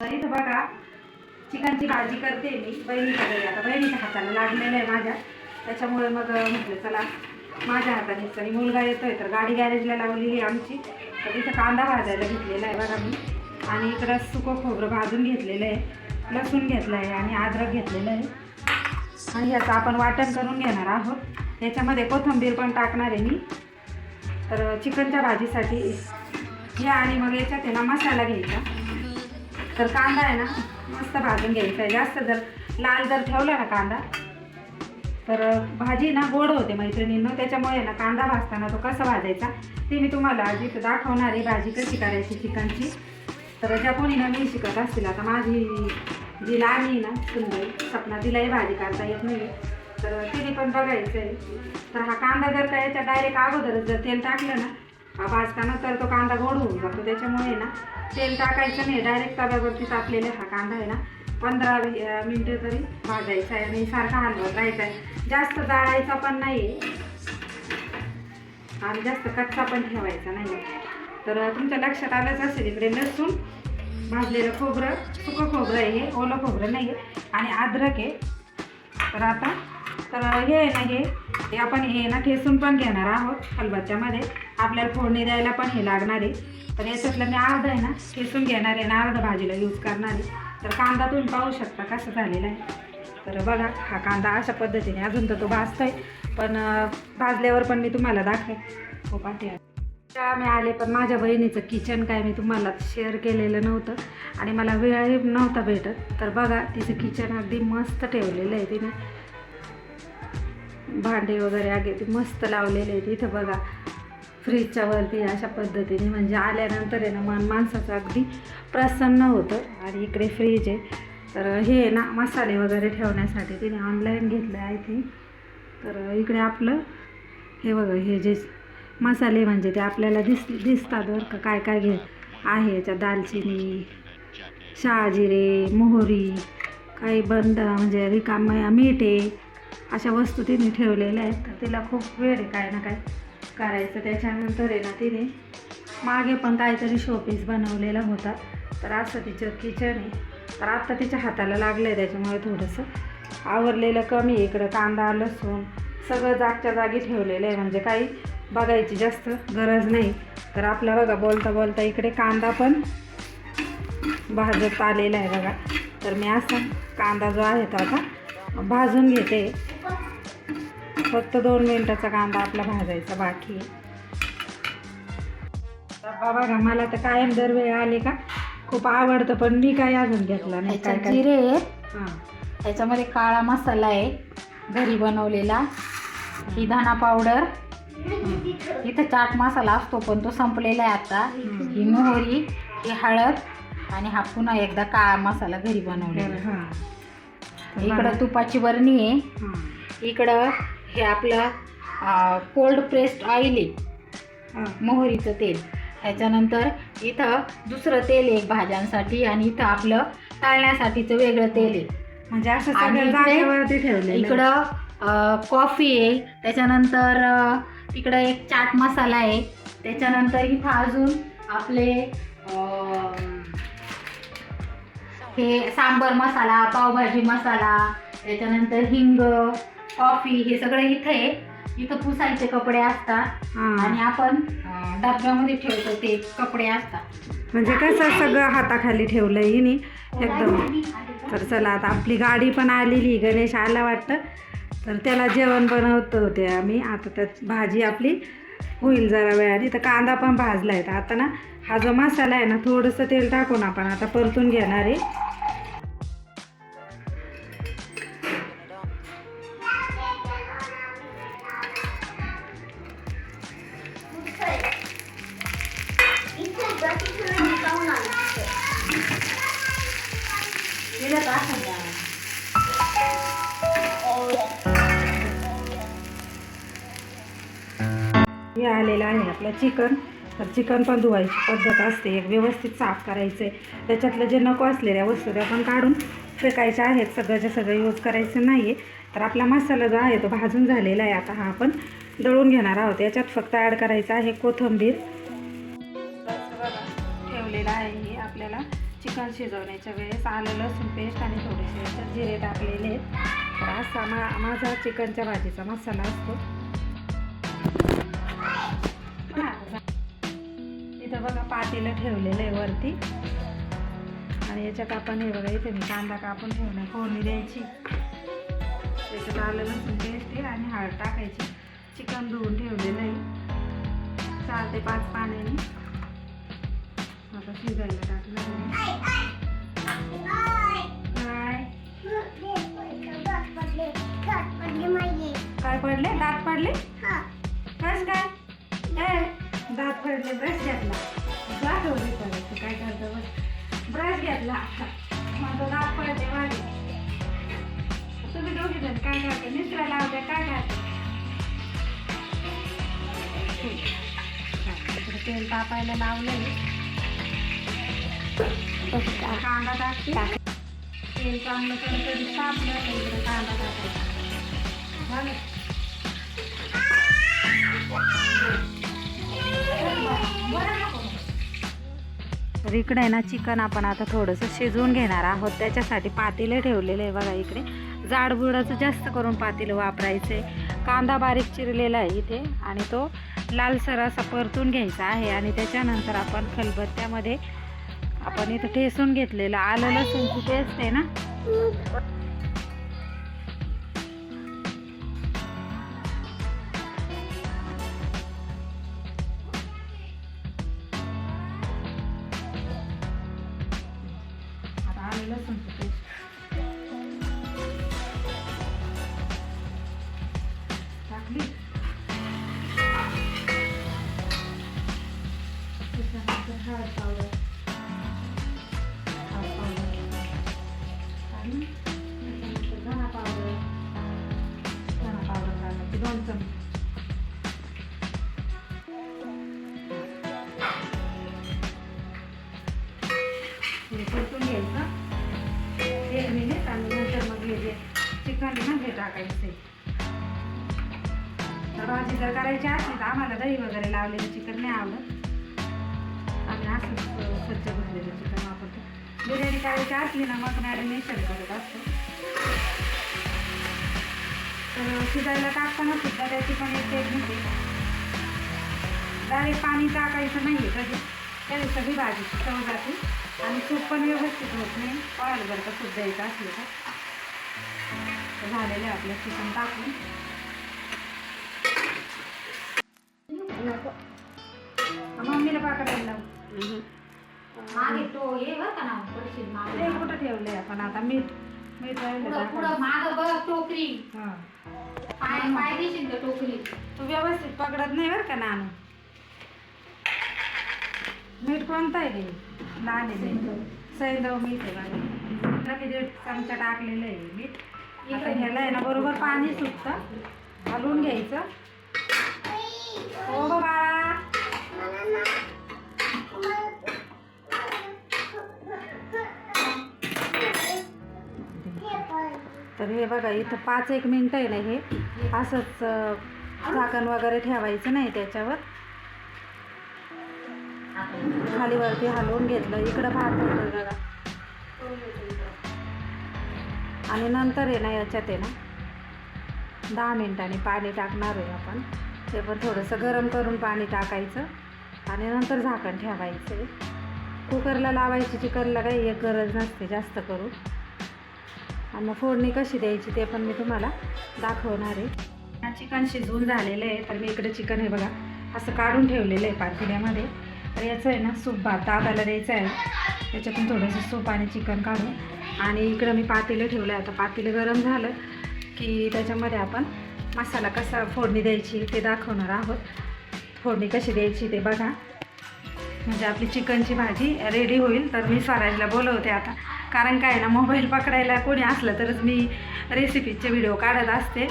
तर इथं बघा चिकनची भाजी करते मी. बहिणीकडे आता बहिणीच्या हाताला लागलेलं आहे माझ्या. त्याच्यामुळे मग म्हटलं चला माझ्या हातानेच आणि मुलगा येतोय तर गाडी गॅरेजला लावलेली आहे आमची. तर इथं कांदा भाजायला घेतलेला आहे बघा मी. आणि इकडं सुकं खोबरं भाजून घेतलेलं आहे. लसूण घेतलं आहे आणि अद्रक घेतलेलं आहे. आणि याचं आपण वाटण करून घेणार आहोत. याच्यामध्ये कोथिंबीर पण टाकणार आहे मी. तर चिकनच्या भाजीसाठी या आणि मग याच्यात आहे ना मसाला घ्यायचा. तर कांदा आहे ना मस्त भाजून घ्यायचा आहे. जास्त जर लाल जर ठेवला ना कांदा तर भाजी ना गोड होते मैत्रिणींनो. त्याच्यामुळे ना कांदा भाजताना तो कसा भाजायचा ते मी तुम्हाला आज इथं दाखवणार आहे भाजी कशी करायची चिकनची. तर ज्या कोणी ना मी शिकत असतील आता माझी जी लहान आहे ना सुंदर सपना तिलाही भाजी काढता येत नाही तर तिने पण बघायचं आहे तर हा कांदा जर का याच्या डायरेक्ट अगोदरच जर तेल टाकलं ना हा भाजताना तर तो कांदा गोड होऊन जातो. त्याच्यामुळे ना तेल टाकायचं नाही डायरेक्ट तव्यावरती टाकलेला हा कांदा आहे ना पंधरा मिनटं तरी भाजायचा आहे आणि सारखा हलवत राहायचा आहे. जास्त जाळायचा पण नाही. आहे आणि जास्त कच्चा पण ठेवायचा नाही. तर तुमच्या लक्षात आलंच असेल इकडे लसूण भाजलेलं खोबरं सुकं खोबरं आहे हे ओलं खोबरं नाही आहे. आणि अद्रक आहे. तर आता तर हे आहे ना हे. हे आपण हे ना ठेसून पण घेणार आहोत हलवाच्यामध्ये आपल्याला फोडणी द्यायला पण हे लागणार आहे. तर याच्यातलं मी अर्ध आहे ना ठेसून घेणार आहे ना अर्ध भाजीला यूज करणार आहे. तर कांदा तुम्ही पाहू शकता कसं झालेला आहे. तर बघा हा कांदा अशा पद्धतीने अजून तर तो भाजतो आहे पण भाजल्यावर पण मी तुम्हाला दाखवेन. हो पाठी आहे. मी आले पण माझ्या बहिणीचं किचन काय मी तुम्हाला शेअर केलेलं नव्हतं. आणि मला वेळही नव्हता भेटत. तर बघा तिचं किचन अगदी मस्त ठेवलेलं आहे तिने. भांडे वगैरे अगदी मस्त लावलेले आहेत. इथं बघा फ्रीजच्या वरती अशा पद्धतीने म्हणजे आल्यानंतर आहे ना मन माणसाचं अगदी प्रसन्न होतं. आणि इकडे फ्रीज आहे. तर हे आहे ना मसाले वगैरे ठेवण्यासाठी तिने ऑनलाईन घेतलं आहे थिंक तर इकडे आपलं हे बघा हे जे मसाले म्हणजे ते आपल्याला दिस दिसतात बरं का काय काय घे आहे याच्यात दालचिनी शहाजिरे मोहरी काही बंद म्हणजे रिकाम मीठ आहे. अशा वस्तू तिने ठेवलेल्या आहेत. तर तिला खूप वेळ आहे काय ना काय करायचं. त्याच्यानंतर आहे ना तिने मागे पण काहीतरी शोपीस बनवलेला होता. तर असं तिचं किचन आहे. तर आत्ता तिच्या हाताला लागलं आहे त्याच्यामुळे थोडंसं. आवरलेलं कमी इकडं कांदा लसूण सगळं जागच्या जागी ठेवलेलं आहे. म्हणजे काही बघायची जास्त गरज नाही. तर आपला बघा बोलता बोलता इकडे कांदा पण भाजत आलेला आहे बघा. तर मी असा कांदा जो आहे तो आता भाजून घेते. फक्त दोन मिनिटाचा कांदा आपला भाजायचा बाकी बघा मला तर कायम दरवेळी आले का? खूप आवडतं पण मी काय अजून घेतला नाही. काय जिरे आहेत. ह्याच्यामध्ये काळा मसाला आहे. घरी बनवलेला. ही धना पावडर. इथं चाट मसाला असतो पण तो संपलेला आहे आता. ही मोहरी ही हळद आणि हा पुन्हा एकदा काळा मसाला घरी बनवलेला. इकडं तुपाची बरणी आहे. इकडं हे आपलं कोल्ड प्रेस्ड ऑइल आहे. मोहरीचं तेल. ह्याच्यानंतर इथं दुसरं तेल आहे भाज्यांसाठी आणि इथं आपलं तळण्यासाठीचं वेगळं तेल आहे. म्हणजे असं इकडे-. इकडं कॉफी आहे. त्याच्यानंतर अ, तिकडं एक चाट मसाला आहे. त्याच्यानंतर इथं अजून आपले हे सांबर मसाला पावभाजी मसाला त्याच्यानंतर हिंग कॉफी हे सगळं इथं आहे. इथं पुसायचे कपडे असतात. हां. आणि आपण डब्यामध्ये ठेवतो ते कपडे असतात. म्हणजे कसं सगळं हाताखाली ठेवलं हिने. एकदम. तर चला आता आपली गाडी पण आलेली गणेश आला वाटतं. तर त्याला जेवण बनवत होते आम्ही. आता त्यात भाजी आपली होईल जरा वेळाने. तर कांदा पण भाजला आहे तर आता ना हा जो मसाला आहे ना थोडंसं तेल टाकून आपण आता परतून घेणार आहे. हे आलेलं आहे आपलं चिकन. तर चिकन पण धुवायची पद्धत असते. एक व्यवस्थित साफ करायचं आहे त्याच्यातलं जे नको असलेल्या वस्तू त्या पण काढून फेकायच्या आहेत. सगळ्याचे सगळं यूज करायचं नाही आहे तर आपला मसाला जो आहे तो भाजून झालेला आहे. आता हा आपण दळून घेणार आहोत. याच्यात फक्त ॲड करायचं आहे कोथिंबीर. ठेवलेला आहे हे आपल्याला चिकन शिजवण्याच्या वेळेस. आलं लसूण पेस्ट आणि थोडेसे जिरे टाकलेले आहेत. तर असा मा माझा चिकनच्या भाजीचा मसाला असतो. इथं बघा पातेलं ठेवलेलं आहे वरती. आणि याच्यात आपण हे बघा इथे मी कांदा कापून ठेवला फोडणी द्यायची. त्याच्यात आलं लसूण पेस्ट आणि हळद टाकायची. चिकन धुवून ठेवलेलं आहे. चार ते पाच पाण्याने. आता शिजायला टाकलं इकडे तेल तापायला लावलंय कांदा टाकते तेल चांगलं कधी तापलं तर इकडे कांदा टाकायचा झालं तर इकडे आहे ना चिकन आपण आता थोडंसं शिजवून घेणार आहोत. त्याच्यासाठी पातेले ठेवलेले आहे बघा इकडे. जाडबुडाचं जास्त करून पातेलं वापरायचं आहे कांदा बारीक चिरलेला आहे इथे. आणि तो लालसर असा परतून घ्यायचा आहे आणि त्याच्यानंतर आपण खलबत्त्यामध्ये आपण इथं ठेसून घेतलेलं आलं लसूणची पेस्ट आहे ना? आलं लसूणची जर करायची असली तर आम्हाला दही वगैरे लावलेलं चिकन नाही आवडत. आम्ही असं स्वच्छ भरलेलं चिकन वापरतो. बिर्याणी करायची असली ना मग मॅरिनेशन करत असतो. तर शिजायला टाकताना सुद्धा त्याची पण एक टेक्निक आहे. डायरेक्ट पाणी टाकायचं नाही आहे कधी त्याने सगळी भाजी चव जाते. आणि सूप पण व्यवस्थित होत नाही. ऑइल जर का सूप द्यायचं असलं तर झालेलं आहे आपलं चिकन टाकून. मम्मीला पाकडायला लावू मागे तो ये बरं का ना पडशील ते मागे कुठं ठेवलंय आपण आता? मीठ मीठ राहिलं पुढं पुढं टाकायचं. मागं बघ टोकरी. हां. पाय पाय देशील त्या टोकरी. तू व्यवस्थित पकडत नाही बरं का नानू? मीठ कोणतं आहे रे लहान आहे सैंदव मीठ आहे बघा त्याला मी दीड चमचा टाकलेलं आहे मीठ. आता ह्याला आहे ना बरोबर पाणी सुटतं. घालून घ्यायचं. तर हे बघा इथं पाच एक मिनटं आहे ना हे. असंच झाकण वगैरे ठेवायचं नाही त्याच्यावर. खालीवरती हलवून घेतलं. इकडं भात होतं बघा. आणि नंतर आहे ना याच्यात आहे ना दहा मिनिटांनी पाणी टाकणार आहे आपण. ते पण थोडंसं गरम करून पाणी टाकायचं. आणि नंतर झाकण ठेवायचं आहे. कुकरला लावायची चिकनला काही एक गरज नसते जास्त करून. आणि मग फोडणी कशी द्यायची ते पण मी तुम्हाला दाखवणार आहे. चिकन शिजवून झालेलं आहे तर मी इकडे चिकन हे बघा असं काढून ठेवलेलं आहे पातेल्यामध्ये तर याचं आहे ना सूप भात दादाला द्यायचं आहे. त्याच्यातून थोडंसं सूप आणि चिकन काढून. आणि इकडं मी पातेलं ठेवलं आहे आता पातेलं गरम झालं की त्याच्यामध्ये आपण मसाला कसा फोडणी द्यायची ते दाखवणार आहोत. फोडणी कशी द्यायची ते बघा. म्हणजे आपली चिकनची भाजी रेडी होईल तर मी स्वराजला बोलवते आता. कारण काय ना मोबाईल पकडायला कोणी असलं तरच मी रेसिपीचे व्हिडिओ काढत असते.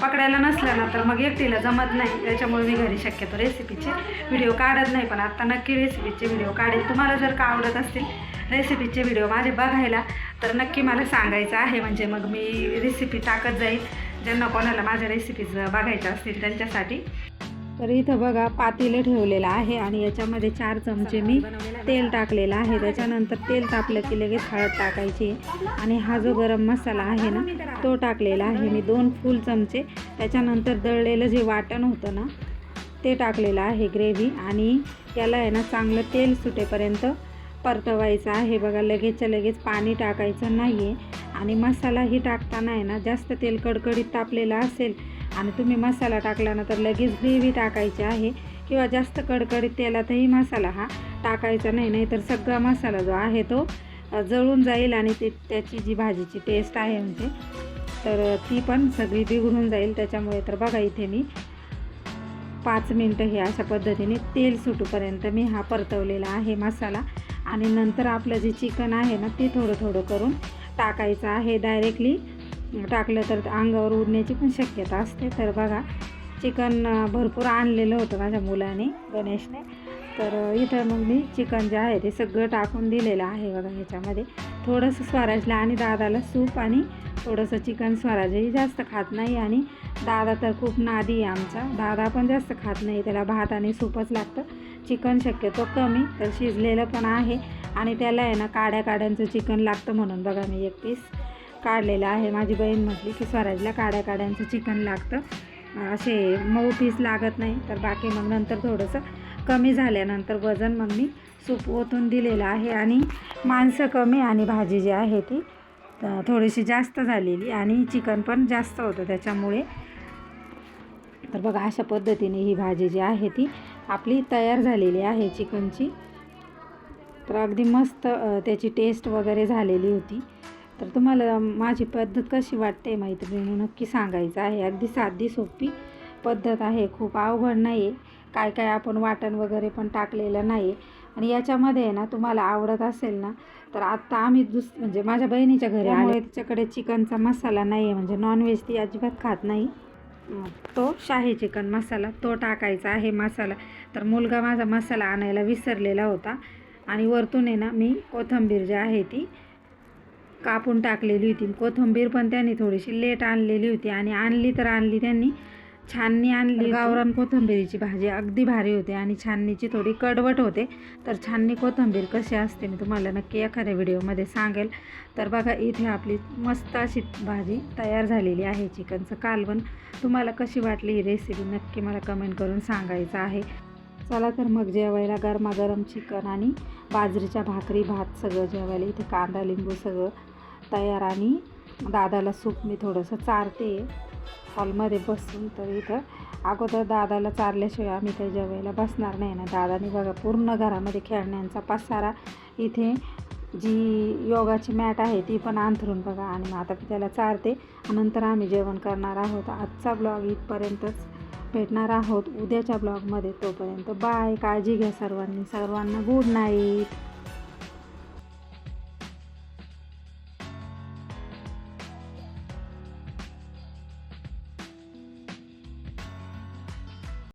पकडायला नसलं ना तर मग एकटीला जमत नाही. त्याच्यामुळे मी घरी शक्यतो रेसिपीचे व्हिडिओ काढत नाही. पण आत्ता नक्की रेसिपीचे व्हिडिओ काढेल तुम्हाला जर का आवडत असतील रेसिपीचे व्हिडिओ माझे बघायला तर नक्की मला सांगायचं आहे. म्हणजे मग मी रेसिपी टाकत जाईल ज्यांना कोणाला माझ्या रेसिपीज बघायच्या असतील त्यांच्यासाठी. तर इथं बघा पातेलं ठेवलेलं आहे आणि याच्यामध्ये चार चमचे मी तेल टाकलेलं आहे. त्याच्यानंतर तेल तापलं की लगेच हळद टाकायची. आणि हा जो गरम मसाला आहे ना तो टाकलेला आहे मी दोन फुल चमचे. त्याच्यानंतर दळलेलं जे वाटण होतं ना ते टाकलेलं आहे ग्रेव्ही. आणि याला आहे ना चांगलं तेल सुटेपर्यंत परतवायचं आहे. बघा लगेचच्या लगेच पाणी टाकायचं नाही आहे आणि मसालाही टाकताना आहे ना जास्त तेल कडकडीत तापलेलं असेल आणि तुम्ही मसाला टाकला ना तर लगेच ग्रेव्ही टाकायची आहे. किंवा जास्त कडकडीत तेलातही मसाला हा टाकायचा नाही नाही तर सगळा मसाला जो आहे तो जळून जाईल आणि ते त्याची जी भाजीची टेस्ट आहे म्हणजे तर ती पण सगळी बिघडून जाईल. त्याच्यामुळे तर बघा इथे मी पाच मिनटं हे अशा पद्धतीने तेल सुटूपर्यंत मी हा परतवलेला आहे मसाला. आणि नंतर आपलं जे चिकन आहे ना ते थोडं थोडं करून टाकायचं आहे डायरेक्टली टाकलं तर अंगावर उडण्याची पण शक्यता असते. तर बघा चिकन भरपूर आणलेलं होतं माझ्या मुलाने गणेशने. तर इथं मग मी चिकन जे आहे ते सगळं टाकून दिलेलं आहे बघा ह्याच्यामध्ये. थोडंसं स्वराजला आणि दादाला सूप आणि थोडंसं चिकन स्वराजही जास्त खात नाही. आणि दादा तर खूप नादी आहे आमचा. दादा पण जास्त खात नाही. त्याला भात आणि सूपच लागतं. चिकन शक्यतो कमी तर शिजलेलं पण आहे. आणि त्याला आहे ना काड्या काड्यांचं चिकन लागतं म्हणून बघा मी एक पीस काढलेलं आहे माझी बहीण म्हटली की स्वराजला काड्या काड्यांचं चिकन लागतं. असे मऊ पीस लागत नाही तर बाकी मग नंतर थोडंसं कमी झाल्यानंतर वजन मग मी सूप ओतून दिलेलं आहे आणि माणसं कमी आणि भाजी जी आहे ती थोडीशी जास्त झालेली आणि चिकन पण जास्त होतं त्याच्यामुळे. तर बघा अशा पद्धतीने ही भाजी जी आहे ती आपली तयार झालेली आहे चिकनची. तर अगदी मस्त त्याची टेस्ट वगैरे झालेली होती. तर तुम्हाला माझी पद्धत कशी वाटते मैत्रिणी नक्की सांगायचं आहे. अगदी साधी सोपी पद्धत आहे. खूप अवघड नाही आहे काय काय आपण वाटण वगैरे पण टाकलेलं नाही आणि याच्यामध्ये आहे ना तुम्हाला आवडत असेल ना तर आत्ता आम्ही दुस म्हणजे माझ्या बहिणीच्या घरी आले. तिच्याकडे चिकनचा मसाला नाही आहे म्हणजे नॉनव्हेज ती अजिबात खात नाही. तो शाही चिकन मसाला तो टाकायचा आहे मसाला. तर मुलगा माझा मसाला आणायला विसरलेला होता. आणि वरतून आहे ना मी कोथिंबीर जी आहे ती कापून टाकलेली होती. कोथिंबीर पण त्यांनी थोडीशी लेट आणलेली होती आणि आणली तर आणली त्यांनी. छाननी आणली गावरान कोथिंबीरीची भाजी अगदी भारी होते आणि छाननीची थोडी कडवट होते. तर छाननी कोथिंबीर कशी असते मी तुम्हाला नक्की एखाद्या व्हिडिओमध्ये सांगेल. तर बघा इथे आपली मस्त अशी भाजी तयार झालेली आहे. चिकनचं कालवण. तुम्हाला कशी वाटली ही रेसिपी नक्की मला कमेंट करून सांगायचं आहे. चला तर मग जेवायला गरमागरम चिकन आणि बाजरीच्या भाकरी भात सगळं जेवायला. इथे कांदा लिंबू सगळं तयार आणि दादाला सूप मी थोडंसं चारते. हॉलमध्ये बसून तर इथं अगोदर दादाला चारल्याशिवाय आम्ही काही जेवायला बसणार नाही ना. दादाने बघा पूर्ण घरामध्ये खेळण्यांचा पसारा. इथे जी योगाची मॅट आहे ती पण अंथरून बघा आणि आता त्याला चारते नंतर आम्ही जेवण करणार आहोत. आजचा ब्लॉग इथपर्यंतच भेटणार आहोत. उद्याच्या ब्लॉगमध्ये तोपर्यंत बाय. काळजी घ्या सर्वांनी. सर्वांना गुड नाईट